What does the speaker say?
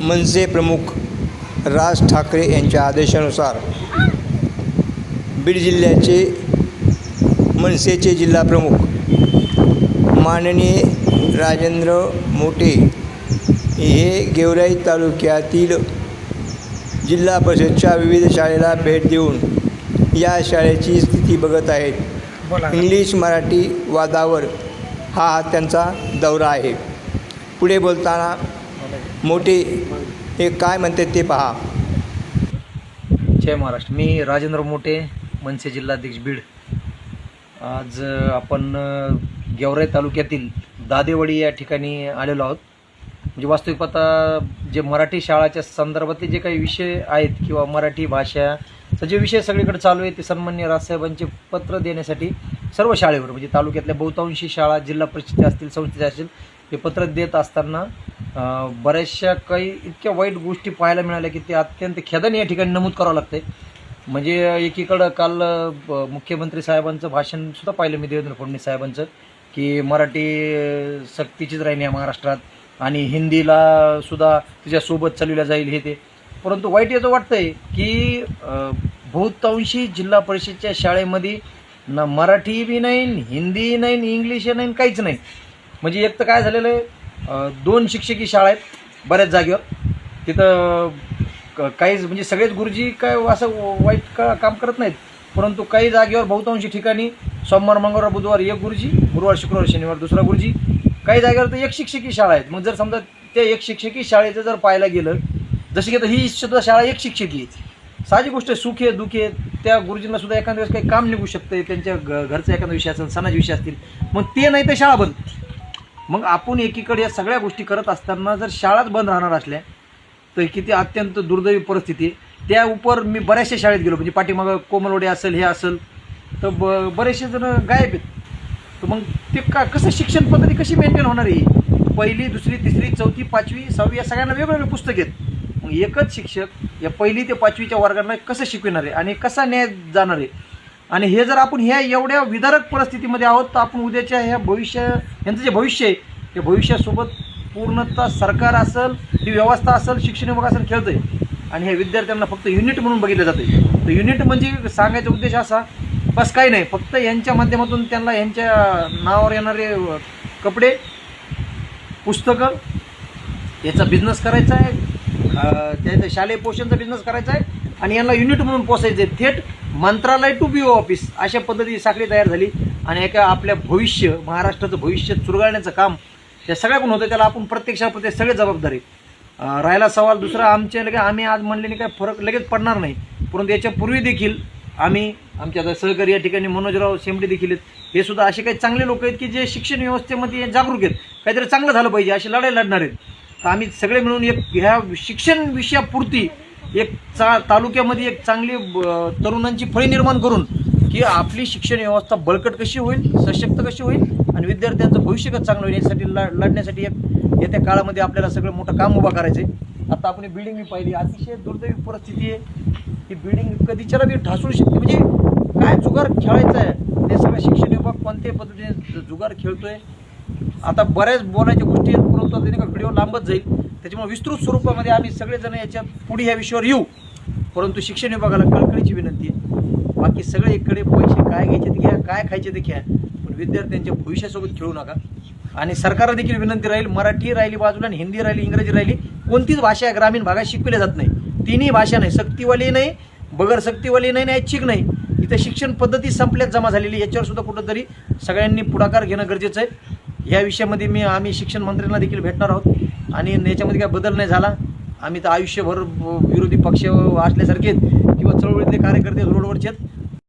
मनसे प्रमुख राज ठाकरे यांच्या आदेशानुसार बीड जिल्ह्याचे मनसेचे जिल्हाप्रमुख माननीय राजेंद्र मोटे हे गेवराई तालुक्यातील जिल्हा परिषदच्या विविध शाळेला भेट देऊन या शाळेची स्थिती बघत आहेत. इंग्लिश मराठी वादावर हा त्यांचा दौरा आहे. पुढे बोलताना मोठे हे काय म्हणतात ते पहा. जय महाराष्ट्र. मी राजेंद्र मोटे मनसे जिल्हाध्यक्ष बीड. आज आपण गेवराई तालुक्यातील दादेवाडी या ठिकाणी आलेलो आहोत. म्हणजे वास्तविक पाहता जे मराठी शाळाच्या संदर्भातले जे काही विषय आहेत किंवा मराठी भाषा जे विषय सगळीकडे चालू आहे ते सन्मान्य राजसाहेबांचे पत्र देण्यासाठी सर्व शाळेवर म्हणजे तालुक्यातल्या बहुतांशी शाळा जिल्हा परिषद असतील संस्थेच्या असतील हे पत्र देत असताना बऱ्याचशा काही इतक्या वाईट गोष्टी पाहायला मिळाल्या की ते अत्यंत खेदाने या ठिकाणी नमूद करावं लागते म्हणजे एकीकडं काल ब- मुख्यमंत्री साहेबांचं भाषणसुद्धा पाहिलं मी देवेंद्र फडणवीस साहेबांचं की मराठी सक्तीचीच राहिली आहे महाराष्ट्रात. आणि हिंदीला सुद्धा तिच्यासोबत चालवल्या जाईल हे ते. परंतु वाईट याचं वाटतंय की बहुतांशी जिल्हा परिषदच्या शाळेमध्ये ना मराठी बी नाही हिंदी नाही इंग्लिश नाही काहीच नाही. म्हणजे एक तर काय झालेलं आहे दोन शिक्षकी शाळा आहेत बऱ्याच जागेवर. तिथं क- काहीच म्हणजे सगळेच गुरुजी काय असं वाईट का काम करत नाहीत. परंतु काही जागेवर बहुतांशी ठिकाणी सोमवार मंगळवार बुधवार एक गुरुजी गुरुवार शुक्रवार शनिवार दुसरा गुरुजी. काही जागेवर तर एक शिक्षकी शाळा आहेत. मग जर समजा त्या एक शिक्षकी शाळेचं जर पाहायला गेलं जशी की आता ही सुद्धा शाळा एक शिक्षकी आहे साधी गोष्ट सुखे सुख आहे दुःख आहे. त्या गुरुजींना सुद्धा एखाद्या वेळेस काही काम निघू शकतं त्यांच्या घ घरचा एखादा विषय असेल सणाचे विषय असतील मग ते नाही तर शाळा बंद. मग आपण एकीकडे या सगळ्या गोष्टी करत असताना जर शाळाच बंद राहणार असल्या तर किती अत्यंत दुर्दैवी परिस्थिती आहे. त्या उपर मी बऱ्याचशा शाळेत गेलो म्हणजे पाठीमागं कोमलवडे असेल हे असेल तर ब बरेचसे जण गायब आहेत. तर मग ते का कसं शिक्षण पद्धती कशी मेंटेन होणार आहे? पहिली दुसरी तिसरी चौथी पाचवी सहावी या सगळ्यांना वेगवेगळे पुस्तक आहेत. मग एकच शिक्षक या पहिली ते पाचवीच्या वर्गांना कसं शिकविणार आहे आणि कसा न्याय जाणार आहे? आणि हे जर आपण ह्या एवढ्या विदारक परिस्थितीमध्ये आहोत तर आपण उद्याच्या ह्या भविष्य यांचं जे भविष्य आहे ते भविष्यासोबत पूर्णतः सरकार असेल ही व्यवस्था असेल शिक्षण विभाग असेल आहे आणि हे विद्यार्थ्यांना फक्त युनिट म्हणून बघितलं जातं तर युनिट म्हणजे सांगायचा उद्देश असा बस काही नाही. फक्त यांच्या माध्यमातून त्यांना यांच्या नावावर येणारे कपडे पुस्तकं याचा बिझनेस करायचा आहे. त्याचं त्याचा शालेय पोषणचा बिझनेस करायचा आहे. आणि यांना युनिट म्हणून पोसायचं आहे थेट मंत्रालय टू बी ऑफिस अशा पद्धतीची साखळी तयार झाली. आणि एका आपल्या भविष्य महाराष्ट्राचं भविष्य चुरगाळण्याचं काम त्या सगळ्याकडून होतं. त्याला आपण प्रत्यक्षात ते सगळे जबाबदारी राहिला सवाल दुसरा आमच्या लगे आम्ही आज म्हणलेने काय फरक लगेच पडणार नाही. परंतु याच्यापूर्वी देखील आम्ही आमच्या आता सहकारी या ठिकाणी मनोजराव शेंबडे देखील आहेत. हे सुद्धा असे काही चांगले लोक आहेत की जे शिक्षण व्यवस्थेमध्ये जागरूक आहेत. काहीतरी चांगलं झालं पाहिजे अशी लढाई लढणार आहेत. तर आम्ही सगळे मिळून एक ह्या शिक्षण विषयापुरती एक चा तालुक्यामध्ये एक चांगली तरुणांची फळी निर्माण करून की आपली शिक्षण व्यवस्था बळकट कशी होईल सशक्त कशी होईल आणि विद्यार्थ्यांचं भविष्य कसं चांगलं होईल यासाठी लढण्यासाठी एक येत्या काळामध्ये आपल्याला सगळं मोठं काम उभं करायचं आहे आता आपण बिल्डिंग मी पाहिली. अतिशय दुर्दैवी परिस्थिती आहे. ही बिल्डिंग कधीच्याला ती ढासळू शकते. म्हणजे काय जुगार खेळायचं आहे ते सगळं शिक्षण विभाग कोणत्याही पद्धतीने जुगार खेळतोय. आता बऱ्याच बोलायच्या गोष्टी आहेत. परंतु त्याने का व्हिडिओ लांबत जाईल. त्याच्यामुळे विस्तृत स्वरूपामध्ये आम्ही सगळेजण याच्यापुढे ह्या विषयावर येऊ. परंतु शिक्षण विभागाला कळकळीची विनंती आहे. बाकी सगळे इकडे पैसे काय घ्यायचे ते घ्या काय खायचे ते घ्या. पण विद्यार्थ्यांच्या भविष्यासोबत खेळू नका. आणि सरकारला देखील विनंती राहील मराठी राहिली बाजूला आणि हिंदी राहिली इंग्रजी राहिली कोणतीच भाषा ग्रामीण भागात शिकविली जात नाही. तिन्ही भाषा नाही सक्तीवाली नाही बगर सक्तीवाली नाही ऐच्छिक नाही. इथं शिक्षण पद्धती संपल्यात जमा झालेली याच्यावर सुद्धा कुठंतरी सगळ्यांनी पुढाकार घेणं गरजेचं आहे. या विषयामध्ये मी आम्ही शिक्षण मंत्र्यांना देखील भेटणार आहोत. आणि याच्यामध्ये काय बदल नाही झाला. आम्ही तर आयुष्यभर विरोधी पक्ष असल्यासारखे आहेत किंवा चळवळीतले कार्यकर्ते रोडवरचे आहेत.